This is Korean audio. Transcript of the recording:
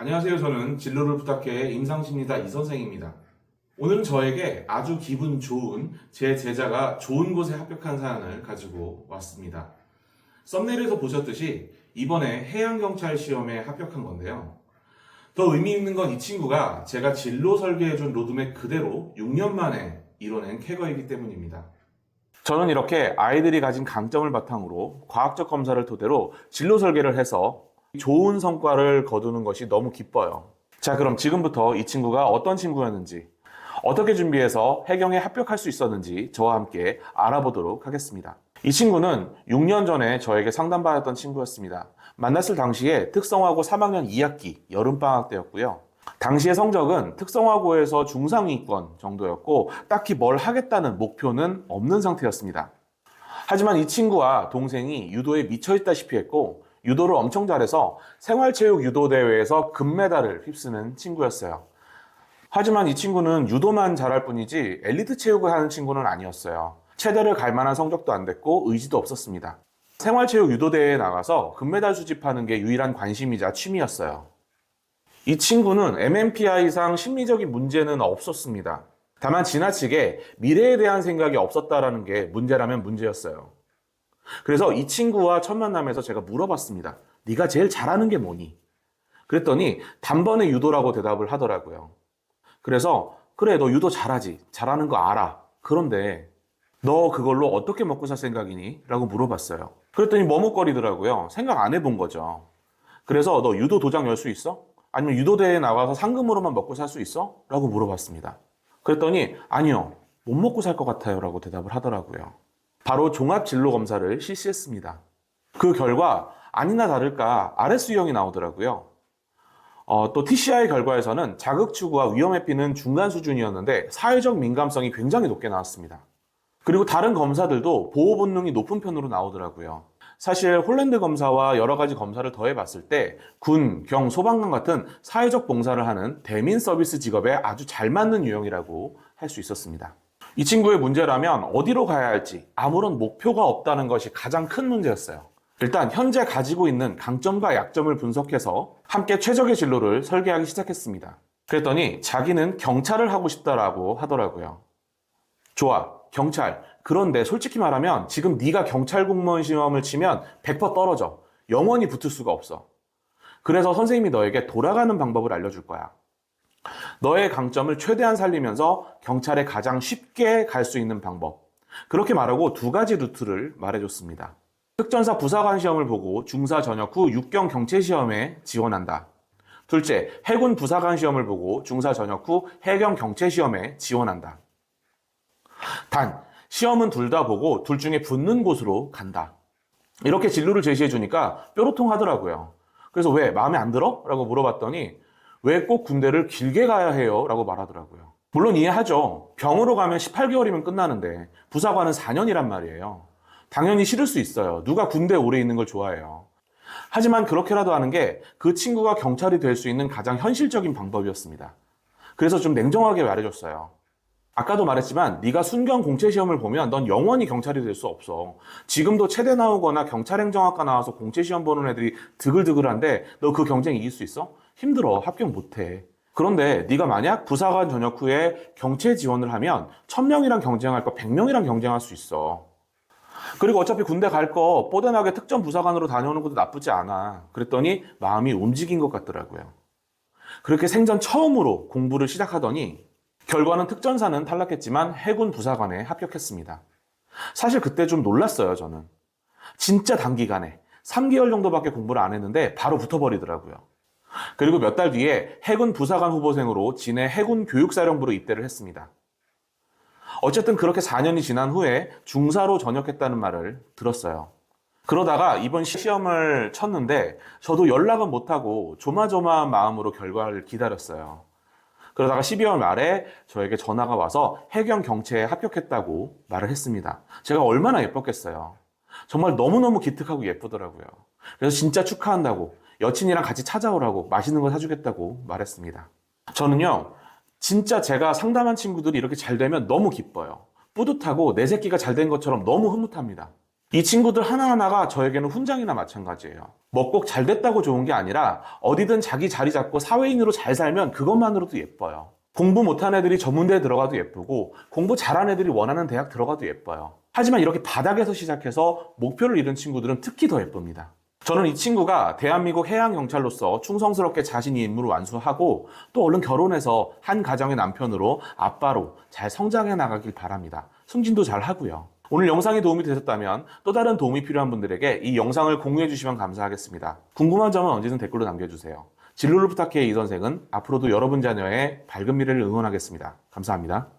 안녕하세요. 저는 진로를 부탁해 임상심리사 이선생입니다. 오늘은 저에게 아주 기분 좋은 제 제자가 좋은 곳에 합격한 사연을 가지고 왔습니다. 썸네일에서 보셨듯이 이번에 해양경찰 시험에 합격한 건데요. 더 의미 있는 건 이 친구가 제가 진로 설계해준 로드맵 그대로 6년 만에 이뤄낸 쾌거이기 때문입니다. 저는 이렇게 아이들이 가진 강점을 바탕으로 과학적 검사를 토대로 진로 설계를 해서 좋은 성과를 거두는 것이 너무 기뻐요. 자, 그럼 지금부터 이 친구가 어떤 친구였는지, 어떻게 준비해서 해경에 합격할 수 있었는지 저와 함께 알아보도록 하겠습니다. 이 친구는 6년 전에 저에게 상담받았던 친구였습니다. 만났을 당시에 특성화고 3학년 2학기 여름방학 때였고요. 당시의 성적은 특성화고에서 중상위권 정도였고 딱히 뭘 하겠다는 목표는 없는 상태였습니다. 하지만 이 친구와 동생이 유도에 미쳐있다시피 했고 유도를 엄청 잘해서 생활체육 유도 대회에서 금메달을 휩쓰는 친구였어요. 하지만 이 친구는 유도만 잘할 뿐이지 엘리트 체육을 하는 친구는 아니었어요. 체대를 갈 만한 성적도 안 됐고 의지도 없었습니다. 생활체육 유도 대회에 나가서 금메달 수집하는 게 유일한 관심이자 취미였어요. 이 친구는 MMPI상 심리적인 문제는 없었습니다. 다만 지나치게 미래에 대한 생각이 없었다라는 게 문제라면 문제였어요. 그래서 이 친구와 첫 만남에서 제가 물어봤습니다. 네가 제일 잘하는 게 뭐니? 그랬더니 단번에 유도라고 대답을 하더라고요. 그래서 그래 너 유도 잘하지. 잘하는 거 알아. 그런데 너 그걸로 어떻게 먹고 살 생각이니? 라고 물어봤어요. 그랬더니 머뭇거리더라고요. 생각 안 해본 거죠. 그래서 너 유도 도장 열 수 있어? 아니면 유도대회에 나가서 상금으로만 먹고 살 수 있어? 라고 물어봤습니다. 그랬더니 아니요. 못 먹고 살 것 같아요. 라고 대답을 하더라고요. 바로 종합 진로 검사를 실시했습니다. 그 결과 아니나 다를까 RS 유형이 나오더라고요. 어, 또 TCI 결과에서는 자극 추구와 위험 회피는 중간 수준이었는데 사회적 민감성이 굉장히 높게 나왔습니다. 그리고 다른 검사들도 보호 본능이 높은 편으로 나오더라고요. 사실 홀랜드 검사와 여러 가지 검사를 더해 봤을 때 군, 경, 소방관 같은 사회적 봉사를 하는 대민 서비스 직업에 아주 잘 맞는 유형이라고 할 수 있었습니다. 이 친구의 문제라면 어디로 가야 할지 아무런 목표가 없다는 것이 가장 큰 문제였어요. 일단 현재 가지고 있는 강점과 약점을 분석해서 함께 최적의 진로를 설계하기 시작했습니다. 그랬더니 자기는 경찰을 하고 싶다라고 하더라고요. 좋아, 경찰. 그런데 솔직히 말하면 지금 네가 경찰 공무원 시험을 치면 100% 떨어져. 영원히 붙을 수가 없어. 그래서 선생님이 너에게 돌아가는 방법을 알려줄 거야. 너의 강점을 최대한 살리면서 경찰에 가장 쉽게 갈 수 있는 방법. 그렇게 말하고 두 가지 루트를 말해줬습니다. 특전사 부사관 시험을 보고 중사 전역 후 육경 경체 시험에 지원한다. 둘째, 해군 부사관 시험을 보고 중사 전역 후 해경 경체 시험에 지원한다. 단, 시험은 둘 다 보고 둘 중에 붙는 곳으로 간다. 이렇게 진로를 제시해 주니까 뾰로통 하더라고요. 그래서 왜 마음에 안 들어? 라고 물어봤더니 왜 꼭 군대를 길게 가야 해요? 라고 말하더라고요. 물론 이해하죠. 병으로 가면 18개월이면 끝나는데 부사관은 4년이란 말이에요. 당연히 싫을 수 있어요. 누가 군대 오래 있는 걸 좋아해요. 하지만 그렇게라도 하는 게 그 친구가 경찰이 될 수 있는 가장 현실적인 방법이었습니다. 그래서 좀 냉정하게 말해줬어요. 아까도 말했지만 네가 순경 공채 시험을 보면 넌 영원히 경찰이 될 수 없어. 지금도 체대 나오거나 경찰행정학과 나와서 공채 시험 보는 애들이 드글드글한데 너 그 경쟁 이길 수 있어? 힘들어. 합격 못 해. 그런데 네가 만약 부사관 전역 후에 경채 지원을 하면 1000명이랑 경쟁할 거 100명이랑 경쟁할 수 있어. 그리고 어차피 군대 갈 거 뽀대나게 특전 부사관으로 다녀오는 것도 나쁘지 않아. 그랬더니 마음이 움직인 것 같더라고요. 그렇게 생전 처음으로 공부를 시작하더니 결과는 특전사는 탈락했지만 해군 부사관에 합격했습니다. 사실 그때 좀 놀랐어요, 저는. 진짜 단기간에 3개월 정도밖에 공부를 안 했는데 바로 붙어버리더라고요. 그리고 몇 달 뒤에 해군 부사관 후보생으로 진해 해군 교육사령부로 입대를 했습니다. 어쨌든 그렇게 4년이 지난 후에 중사로 전역했다는 말을 들었어요. 그러다가 이번 시험을 쳤는데 저도 연락은 못하고 조마조마한 마음으로 결과를 기다렸어요. 그러다가 12월 말에 저에게 전화가 와서 해경 경체에 합격했다고 말을 했습니다. 제가 얼마나 예뻤겠어요. 정말 너무너무 기특하고 예쁘더라고요. 그래서 진짜 축하한다고 여친이랑 같이 찾아오라고 맛있는 거 사주겠다고 말했습니다. 저는요, 진짜 제가 상담한 친구들이 이렇게 잘 되면 너무 기뻐요. 뿌듯하고 내 새끼가 잘 된 것처럼 너무 흐뭇합니다. 이 친구들 하나하나가 저에게는 훈장이나 마찬가지예요. 뭐 꼭 잘 됐다고 좋은 게 아니라 어디든 자기 자리 잡고 사회인으로 잘 살면 그것만으로도 예뻐요. 공부 못한 애들이 전문대에 들어가도 예쁘고 공부 잘한 애들이 원하는 대학 들어가도 예뻐요. 하지만 이렇게 바닥에서 시작해서 목표를 이룬 친구들은 특히 더 예쁩니다. 저는 이 친구가 대한민국 해양경찰로서 충성스럽게 자신의 임무를 완수하고 또 얼른 결혼해서 한 가정의 남편으로 아빠로 잘 성장해 나가길 바랍니다. 승진도 잘 하고요. 오늘 영상이 도움이 되셨다면 또 다른 도움이 필요한 분들에게 이 영상을 공유해 주시면 감사하겠습니다. 궁금한 점은 언제든 댓글로 남겨주세요. 진로를 부탁해 이 선생은 앞으로도 여러분 자녀의 밝은 미래를 응원하겠습니다. 감사합니다.